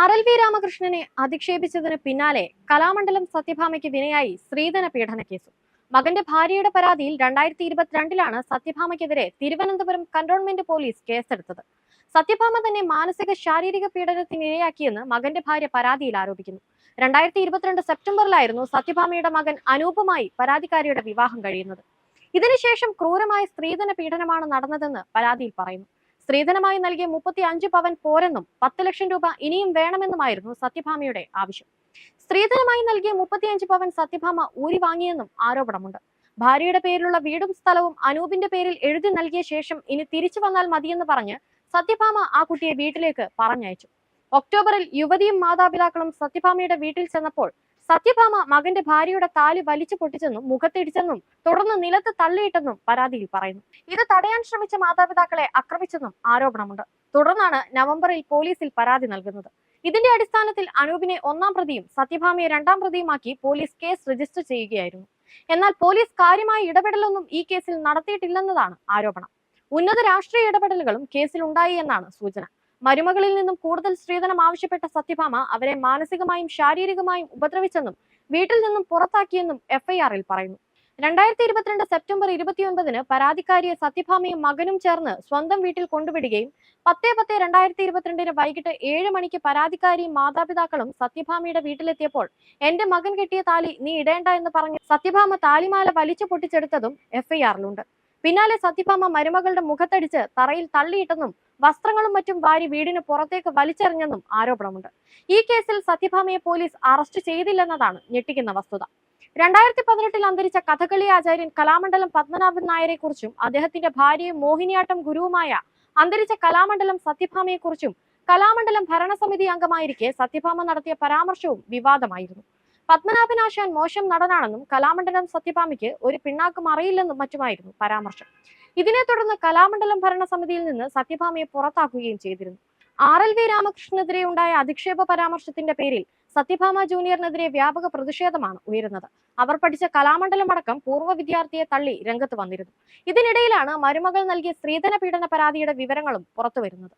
R L V രാമകൃഷ്ണനെ അധിക്ഷേപിച്ചതിന് പിന്നാലെ കലാമണ്ഡലം സത്യഭാമയ്ക്ക് വിനയായി സ്ത്രീധന പീഡന കേസ്. മകന്റെ ഭാര്യയുടെ പരാതിയിൽ രണ്ടായിരത്തി ഇരുപത്തിരണ്ടിലാണ് സത്യഭാമയ്ക്കെതിരെ തിരുവനന്തപുരം കന്റോൺമെന്റ് പോലീസ് കേസെടുത്തത്. സത്യഭാമ തന്നെ മാനസിക ശാരീരിക പീഡനത്തിന് ഇരയാക്കിയെന്ന് മകന്റെ ഭാര്യ പരാതിയിൽ ആരോപിക്കുന്നു. രണ്ടായിരത്തി ഇരുപത്തിരണ്ട് സെപ്റ്റംബറിലായിരുന്നു സത്യഭാമയുടെ മകൻ അനൂപുമായി പരാതിക്കാരിയുടെ വിവാഹം കഴിയുന്നത്. ഇതിനുശേഷം ക്രൂരമായ സ്ത്രീധന പീഡനമാണ് നടന്നതെന്ന് പരാതിയിൽ പറയുന്നു. സ്ത്രീധനമായി നൽകിയ മുപ്പത്തി അഞ്ച് പവൻ പോരെന്നും പത്ത് ലക്ഷം രൂപ ഇനിയും വേണമെന്നുമായിരുന്നു സത്യഭാമയുടെ ആവശ്യം. സ്ത്രീധനമായി നൽകിയ മുപ്പത്തിയഞ്ച് പവൻ സത്യഭാമ ഊരി വാങ്ങിയെന്നും ആരോപണമുണ്ട്. ഭാര്യയുടെ പേരിലുള്ള വീടും സ്ഥലവും അനൂപിന്റെ പേരിൽ എഴുതി നൽകിയ ശേഷം ഇനി തിരിച്ചു വന്നാൽ മതിയെന്ന് പറഞ്ഞ് സത്യഭാമ ആ കുട്ടിയെ വീട്ടിലേക്ക് പറഞ്ഞയച്ചു. ഒക്ടോബറിൽ യുവതിയും മാതാപിതാക്കളും സത്യഭാമയുടെ വീട്ടിൽ ചെന്നപ്പോൾ സത്യഭാമ മകന്റെ ഭാര്യയുടെ താലി വലിച്ചു പൊട്ടിച്ചെന്നും മുഖത്തിടിച്ചെന്നും തുടർന്ന് നിലത്ത് തള്ളിയിട്ടെന്നും പരാതിയിൽ പറയുന്നു. ഇത് തടയാൻ ശ്രമിച്ച മാതാപിതാക്കളെ ആക്രമിച്ചെന്നും ആരോപണമുണ്ട്. തുടർന്നാണ് നവംബറിൽ പോലീസിൽ പരാതി നൽകുന്നത്. ഇതിന്റെ അടിസ്ഥാനത്തിൽ അനൂപിനെ ഒന്നാം പ്രതിയും സത്യഭാമയെ രണ്ടാം പ്രതിയുമാക്കി പോലീസ് കേസ് രജിസ്റ്റർ ചെയ്യുകയായിരുന്നു. എന്നാൽ പോലീസ് കാര്യമായ ഇടപെടലൊന്നും ഈ കേസിൽ നടത്തിയിട്ടില്ലെന്നതാണ് ആരോപണം. ഉന്നത രാഷ്ട്രീയ ഇടപെടലുകളും കേസിലുണ്ടായി എന്നാണ് സൂചന. മരുമകളിൽ നിന്നും കൂടുതൽ സ്ത്രീധനം ആവശ്യപ്പെട്ട സത്യഭാമ അവരെ മാനസികമായും ശാരീരികമായും ഉപദ്രവിച്ചെന്നും വീട്ടിൽ നിന്നും പുറത്താക്കിയെന്നും എഫ്ഐആറിൽ പറയുന്നു. രണ്ടായിരത്തി ഇരുപത്തിരണ്ട് സെപ്റ്റംബർ ഇരുപത്തിയൊൻപതിന് പരാതിക്കാരിയെ സത്യഭാമയും മകനും ചേർന്ന് സ്വന്തം വീട്ടിൽ കൊണ്ടുവിടുകയും പത്തേ പത്തേ രണ്ടായിരത്തി ഇരുപത്തിരണ്ടിന് വൈകിട്ട് ഏഴ് മണിക്ക് പരാതിക്കാരിയും മാതാപിതാക്കളും സത്യഭാമയുടെ വീട്ടിലെത്തിയപ്പോൾ എന്റെ മകൻ കെട്ടിയ താലി നീ ഇടേണ്ട എന്ന് പറഞ്ഞ് സത്യഭാമ താലിമാല വലിച്ചു പൊട്ടിച്ചെടുത്തതും എഫ്ഐആറിലുണ്ട്. പിന്നാലെ സത്യഭാമ മരുമകളുടെ മുഖത്തടിച്ച് തറയിൽ തള്ളിയിട്ടെന്നും വസ്ത്രങ്ങളും മറ്റും വാരി വീടിന് പുറത്തേക്ക് വലിച്ചെറിഞ്ഞെന്നും ആരോപണമുണ്ട്. ഈ കേസിൽ സത്യഭാമയെ പോലീസ് അറസ്റ്റ് ചെയ്തില്ലെന്നതാണ് ഞെട്ടിക്കുന്ന വസ്തുത. രണ്ടായിരത്തി പതിനെട്ടിൽ അന്തരിച്ച കഥകളി ആചാര്യൻ കലാമണ്ഡലം പത്മനാഭൻ നായരെ കുറിച്ചും അദ്ദേഹത്തിന്റെ ഭാര്യയും മോഹിനിയാട്ടം ഗുരുവുമായ അന്തരിച്ച കലാമണ്ഡലം സത്യഭാമയെക്കുറിച്ചും കലാമണ്ഡലം ഭരണസമിതി അംഗമായിരിക്കെ സത്യഭാമ നടത്തിയ പരാമർശവും വിവാദമായിരുന്നു. പത്മനാഭനാശാൻ മോശം നടനാണെന്നും കലാമണ്ഡലം സത്യഭാമിക്ക് ഒരു പിണ്ണാക്കും അറിയില്ലെന്നും മറ്റുമായിരുന്നു പരാമർശം. ഇതിനെ തുടർന്ന് കലാമണ്ഡലം ഭരണസമിതിയിൽ നിന്ന് സത്യഭാമയെ പുറത്താക്കുകയും ചെയ്തിരുന്നു. ആർ എൽ വി രാമകൃഷ്ണനെതിരെ ഉണ്ടായ അധിക്ഷേപ പരാമർശത്തിന്റെ പേരിൽ സത്യഭാമ ജൂനിയറിനെതിരെ വ്യാപക പ്രതിഷേധമാണ് ഉയരുന്നത്. അവർ പഠിച്ച കലാമണ്ഡലം അടക്കം പൂർവ വിദ്യാർത്ഥിയെ തള്ളി രംഗത്ത് വന്നിരുന്നു. ഇതിനിടയിലാണ് മരുമകൾ നൽകിയ സ്ത്രീധന പീഡന പരാതിയുടെ വിവരങ്ങളും പുറത്തുവരുന്നത്.